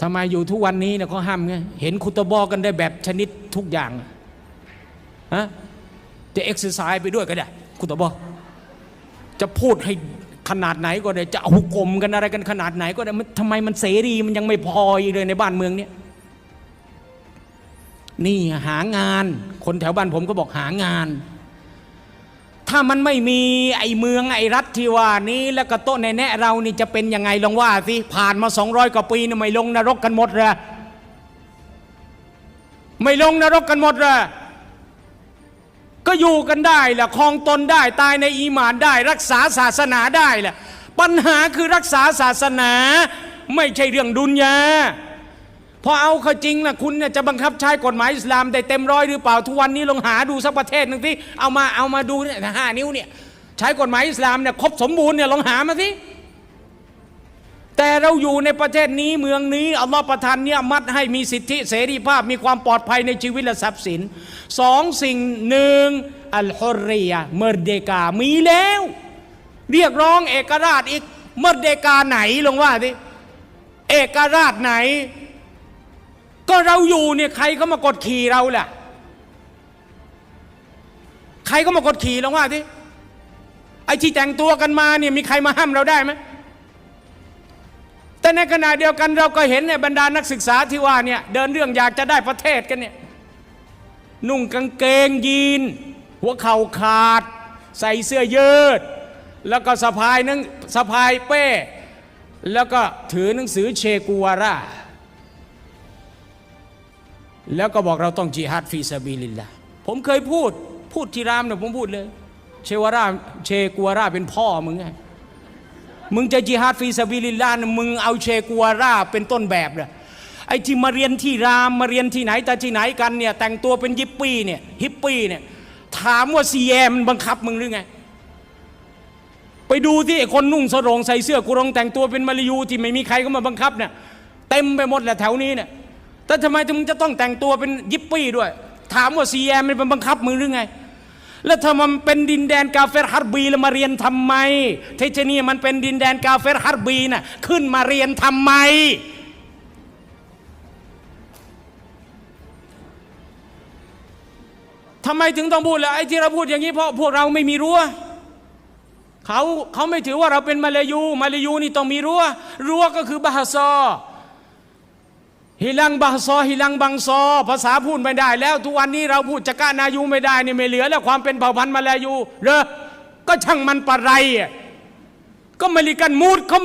ทำไมอยู่ทุกวันนี้เนี่ยเขาห้ามไงเห็นคุตบอกันได้แบบชนิดทุกอย่างอะฮะจะเอ็กซ์ไซส์ไปด้วยก็ได้คุตบอจะพูดให้ขนาดไหนก็ได้จะหุกกลมกันอะไรกันขนาดไหนก็ได้มันทำไมมันเสรีมันยังไม่พออีกเลยในบ้านเมืองเนี้ยนี่หางานคนแถวบ้านผมก็บอกหางาน ถ้ามันไม่มีไอ้เมืองไอ้รัฐที่ว่านี้ แล้วก็โต๊ะในแนะเรานี่จะเป็นยังไงลองว่าสิผ่านมา 200 กว่าปีนี่ไม่ลงนรกกันหมดเลยไม่ลงนรกกันหมดเลยก็อยู่กันได้แหละคลองตนได้ตายในอีหมานได้ รักษาศาสนาได้แหละปัญหาคือรักษาศาสนา ไม่ใช่เรื่องดุนยา พอเอาเข้าจริงนะคุณเนี่ยจะบังคับใช้กฎหมายอิสลามได้เต็มร้อยหรือเปล่าทุกวันนี้ลองหาดูสักประเทศหนึ่งที่เอามาเอามาดูเนี่ยห้านิ้วเนี่ยใช้กฎหมายอิสลามเนี่ยครบสมบูรณ์เนี่ยลองหามาสิแต่เราอยู่ในประเทศนี้เมืองนี้อัลลอฮฺประทานเนี่ยมัดให้มีสิทธิเสรีภาพมีความปลอดภัยในชีวิตและทรัพย์สินสองสิ่งหนึ่งอัลฮุรรียเมอร์เดกามีแล้ว เรียกร้องเอกราชอีกเมอร์เดกาไหนลงว่าสิเอกราชไหน ก็เราอยู่เนี่ยใครเขามากดขี่เราล่ะ ใครก็มากดขี่ลองว่าที่ไอ้ที่แต่งตัวกันมาเนี่ยมีใครมาห้ามเราได้ไหมแต่ในขณะเดียวกันเราก็เห็นเนี่ยบรรดานักศึกษาที่ว่าเนี่ยเดินเรื่องอยากจะได้ประเทศกันเนี่ยนุ่งกางเกงยีน หัวเข่าขาด ใส่เสื้อยืด แล้วก็สะพายนังสะพายเป้ แล้วก็ถือหนังสือเชกัวรา แล้วก็บอกเราต้องจิฮัดฟีซาบีลิลละผมเคยพูดพูดที่รามเนี่ยผมพูดเลย เชวาราเชกัวราเป็นพ่อมึงไงมึงจะจิฮัดฟีซาบิลิลละมึงเอาเชกัวราเป็นต้นแบบเลยไอ้ที่มาเรียนที่รามมาเรียนที่ไหนแต่ที่ไหนกันเนี่ยแต่งตัวเป็นยิปปี้เนี่ยฮิปปี้เนี่ยถามว่าซีแอมันบังคับมึงหรือไง ไปดูที่ไอ้คนนุ่งสรงใส่เสื้อกุรงแต่งตัวเป็นมาลายูที่ไม่มีใครก็มาบังคับเนี่ยเต็มไปหมดแหละแถวนี้เนี่ย แต่ทำไมมึงจะต้องแต่งตัวเป็นยิปปี้ด้วย ถามว่าซีแอมันเป็นบังคับมึงหรือไง แล้วถ้ามันเป็นดินแดนกาเฟรฮัรบีแล้วมาเรียนทำไม เทเชเนียมันเป็นดินแดนกาเฟรฮัรบีน่ะขึ้นมาเรียนทำไมทำไมถึงต้องพูดล่ะไอ้ที่เราพูดอย่างนี้เพราะพวกเราไม่มีรั้วเขาเขาไม่ถือว่าเราเป็นมาลายู มาลายูนี่ต้องมีรั้วรั้วก็คือบาฮซอ ฮิลังบาฮซอฮิลังบังซอ ภาษาพูดไม่ได้ แล้วทุกวันนี้เราพูดจักรนายูไม่ได้นี่ไม่เหลือ แล้วความเป็นเผ่าพันธุ์มาลายูเหรอก็ช่างมันปะไรก็อเมริกันมูดเขาไม่